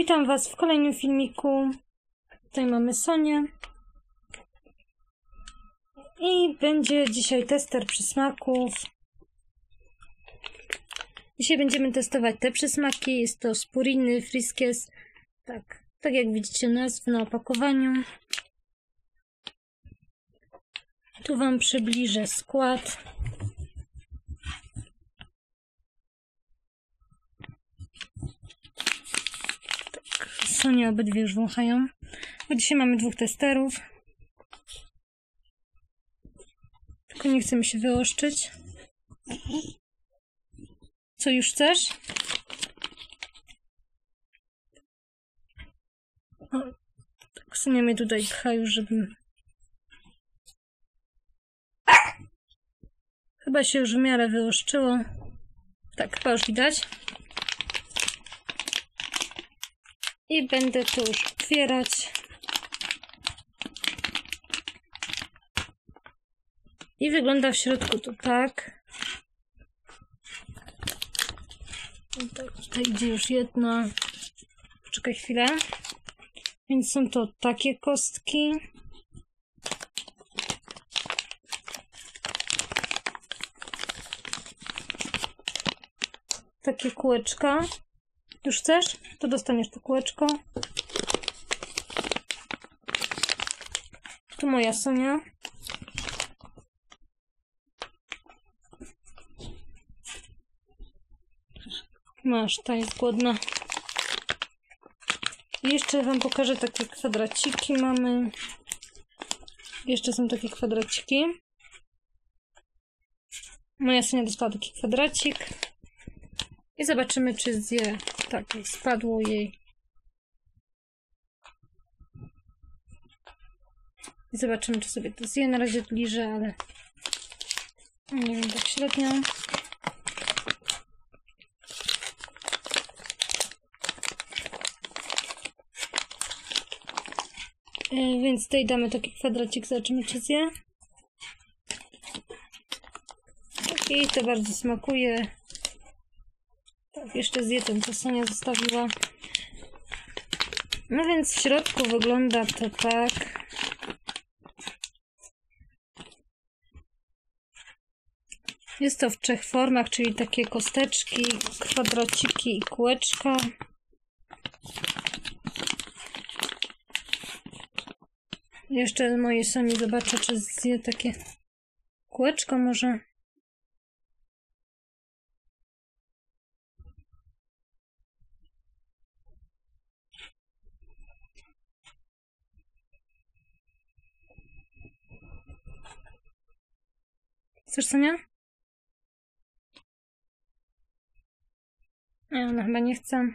Witam Was w kolejnym filmiku. Tutaj mamy Sonię. I będzie dzisiaj tester przysmaków. Dzisiaj będziemy testować te przysmaki. Jest to spuriny, friskes. Tak, tak jak widzicie nazwy na opakowaniu. Tu Wam przybliżę skład. Sonia obydwie już wąchają. Bo dzisiaj mamy dwóch testerów. Tylko nie chcemy się wyoszczyć. Co już chcesz? O, tak Sonia mnie tutaj pcha już, żebym... Chyba się już w miarę wyoszczyło. Tak, chyba już widać. I będę to już otwierać. I wygląda w środku to tak. Tutaj idzie już jedna. Poczekaj chwilę. Więc są to takie kostki. Takie kółeczka. Już chcesz? To dostaniesz to kółeczko. Tu moja Sonia. Masz, ta jest głodna. Jeszcze wam pokażę takie kwadraciki mamy. Jeszcze są takie kwadraciki. Moja Sonia dostała taki kwadracik. I zobaczymy, czy zje. Tak, spadło jej. Zobaczymy, czy sobie to zje. Na razie bliżej, ale nie wiem, tak średnio. E, Więc tutaj damy taki kwadracik, zobaczymy, czy zje. I to bardzo smakuje. Jeszcze zje ten, co Sonia zostawiła. No więc w środku wygląda to tak. Jest to w trzech formach, czyli takie kosteczki, kwadraciki i kółeczka. Jeszcze mojej Soni zobaczę, czy zje takie kółeczko może. Chcesz, Sonia? Nie, ona chyba nie chce.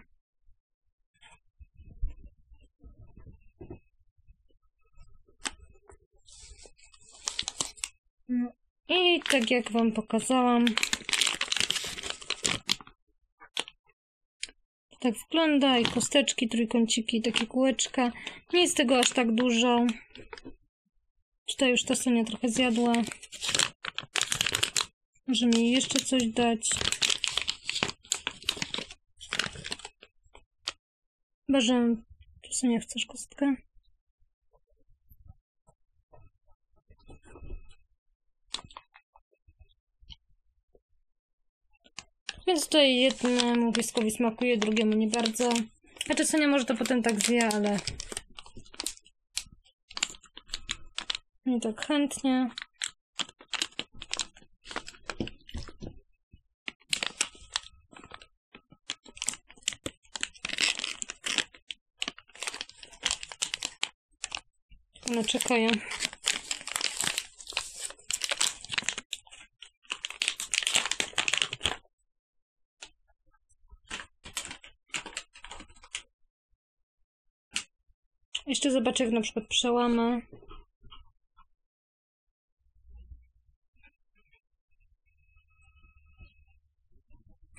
No. I tak jak wam pokazałam, tak wygląda i kosteczki, trójkąciki, takie kółeczka. Nie jest tego aż tak dużo. Tutaj już ta Sonia trochę zjadła. Może mi jeszcze coś dać. Chyba, że tu nie chcesz kostkę. Więc tutaj jednemu pieskowi smakuje, drugiemu nie bardzo. Znaczy Sonia może to potem tak zje, ale nie tak chętnie. One czekają. Jeszcze zobaczę, jak na przykład przełamę.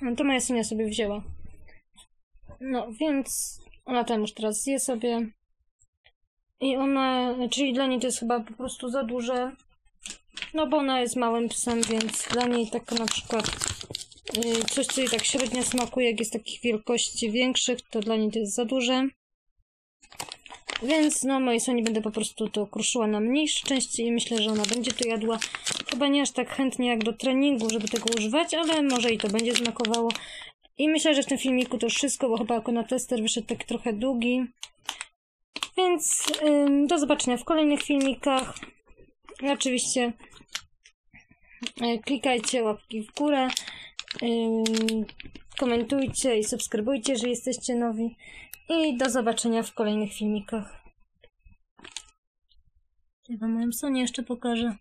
No to moja synia sobie wzięła. No, więc ona tam już teraz zje sobie. I ona, czyli dla niej to jest chyba po prostu za duże. No bo ona jest małym psem, więc dla niej tak na przykład y, coś, co jej tak średnio smakuje, jak jest takich wielkości większych, to dla niej to jest za duże. Więc no, mojej Soni będę po prostu to kruszyła na mniejsze części i myślę, że ona będzie to jadła. Chyba nie aż tak chętnie jak do treningu, żeby tego używać, ale może i to będzie smakowało. I myślę, że w tym filmiku to już wszystko, bo chyba jako na tester wyszedł tak trochę długi. Więc ym, do zobaczenia w kolejnych filmikach. Oczywiście y, klikajcie łapki w górę, komentujcie i subskrybujcie, jeżeli jesteście nowi. I do zobaczenia w kolejnych filmikach. Ja wam moją Sonię jeszcze pokażę.